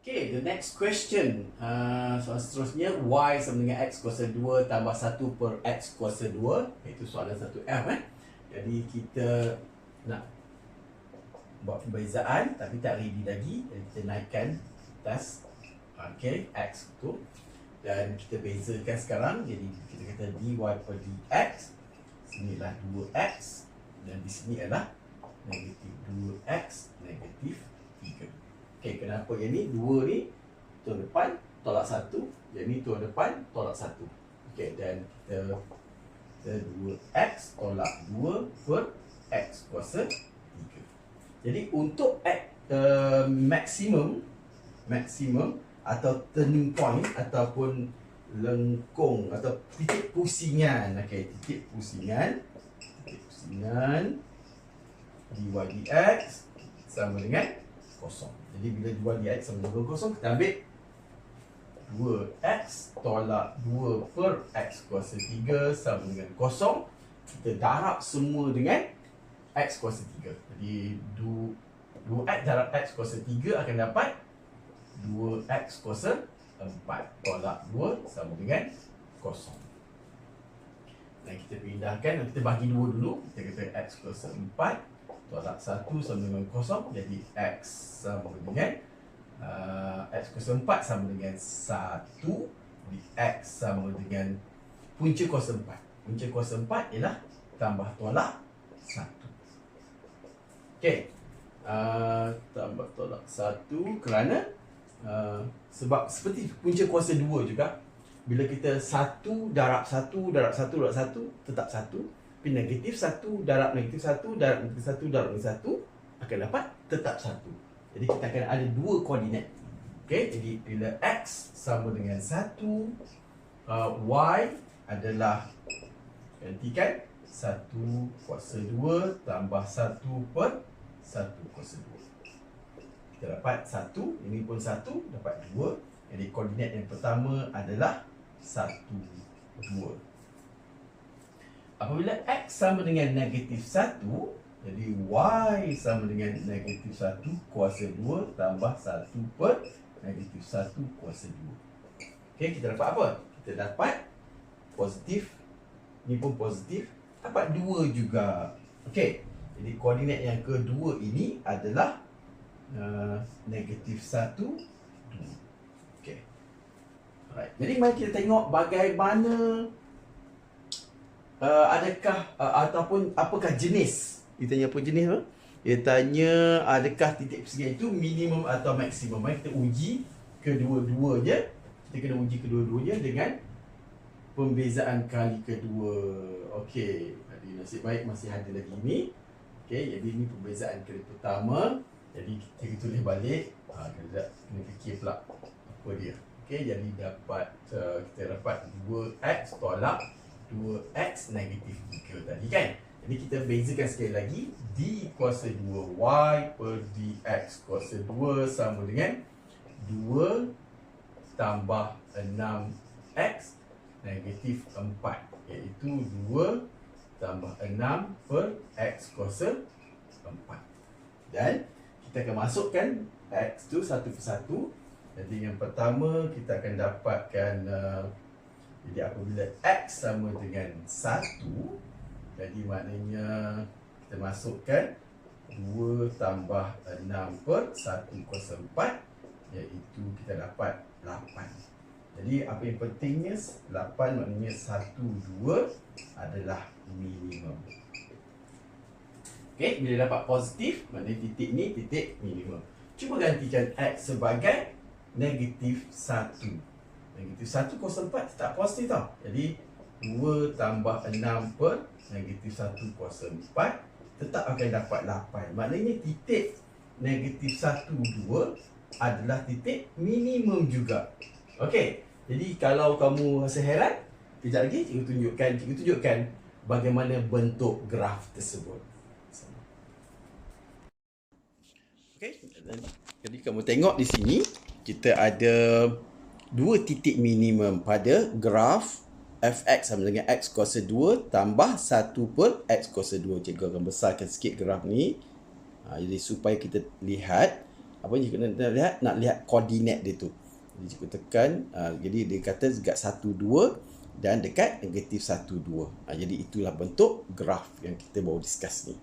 Okay, the next question. Uh, soalan seterusnya, y sama dengan x kuasa 2 tambah 1 per x kuasa 2. Itu soalan 1F eh. Jadi kita nak buat perbezaan tapi tak ready lagi. Jadi kita naikkan atas okay, x tu. Dan kita bezakan sekarang. Jadi kita kata dy per dx. Sini adalah 2x. Dan di sini adalah negatif 2x negatif 3. Okey, kenapa yang ni? Dua ni tuan depan tolak satu. Yang ni tuan depan tolak satu. Okey, dan kita kita 2x tolak 2 per x kuasa 3. Jadi untuk x uh, maksimum maksimum atau turning point ataupun lengkung atau titik pusingan okey titik pusingan titik pusingan dy dx sama dengan kosong. Jadi bila jual di X sama dengan kosong, kita ambil 2X tolak 2 per X kuasa 3 sama dengan kosong. Kita darab semua dengan X kuasa 3. Jadi 2, 2X darab X kuasa 3 akan dapat 2X kuasa 4 tolak 2 sama dengan kosong. Dan kita pindahkan, kita bagi 2 dulu. Kita kata X kuasa 4 tolak 1 sama dengan kosong jadi x sama dengan uh, x kuasa 4 sama dengan 1 jadi x sama dengan punca kuasa 4 punca kuasa 4 ialah tambah tolak 1 Okey. Uh, tambah tolak 1 kerana uh, sebab seperti punca kuasa 2 juga bila kita 1 darab 1 darab 1 darab 1 tetap 1 Tapi negatif satu darab negatif satu darab negatif satu darab negatif satu akan dapat tetap satu. Jadi kita akan ada dua koordinat. Okey, jadi bila x sama dengan satu, uh, y adalah gantikan satu kuasa dua tambah satu per satu kuasa dua. Kita dapat satu, ini pun satu, dapat dua. Jadi koordinat yang pertama adalah satu, dua. Apabila X sama dengan negatif 1 Jadi Y sama dengan negatif 1 kuasa 2 Tambah 1 per negatif 1 kuasa 2 Okey, kita dapat apa? Kita dapat positif. Ni pun positif. Dapat 2 juga. Okey, jadi koordinat yang kedua ini adalah uh, Negatif 1 2 Okey. Alright, jadi mari kita tengok bagaimana uh, adakah uh, ataupun apakah jenis? Dia tanya apa jenis apa? Dia tanya adakah titik persegi itu minimum atau maksimum? Kita uji kedua-duanya. Kita kena uji kedua-duanya dengan pembezaan kali kedua. Okey, jadi nasib baik masih ada lagi ni. Okey, jadi ini pembezaan kali pertama. Jadi kita tulis balik. Ha, kena, kena fikir pula apa dia. Okey, jadi dapat uh, kita dapat 2x tolak 2x negatif 3 tadi kan? Jadi kita bezakan sekali lagi D kuasa 2y per dx kuasa 2 sama dengan 2 tambah 6x negatif 4 Iaitu 2 tambah 6 per x kuasa 4 Dan kita akan masukkan x tu satu persatu. Jadi yang pertama kita akan dapatkan uh, jadi apabila X sama dengan 1 Jadi maknanya kita masukkan 2 tambah 6 per 1 kuasa 4 Iaitu kita dapat 8 Jadi apa yang pentingnya 8 maknanya 1, 2 adalah minimum. Okay, bila dapat positif Maknanya titik ni titik minimum. Cuba gantikan X sebagai negatif 1 Negatif 1 kuasa 4 tak positif tau. Jadi 2 tambah 6 per Negatif 1 kuasa 4 Tetap akan dapat 8 Maknanya titik Negatif 1, 2 Adalah titik minimum juga. Okey. Jadi kalau kamu rasa heran Kejap lagi cikgu tunjukkan Cikgu tunjukkan Bagaimana bentuk graf tersebut. Okey. Jadi kamu tengok di sini Kita ada dua titik minimum pada graf fx sama dengan x kuasa 2 tambah 1 per x kuasa 2. Cikgu akan besarkan sikit graf ni. Ha, jadi supaya kita lihat apa yang cikgu nak lihat nak lihat koordinat dia tu jadi cikgu tekan uh, jadi dia kata dekat 1 2 dan dekat negatif 1 2 uh, jadi itulah bentuk graf yang kita baru discuss ni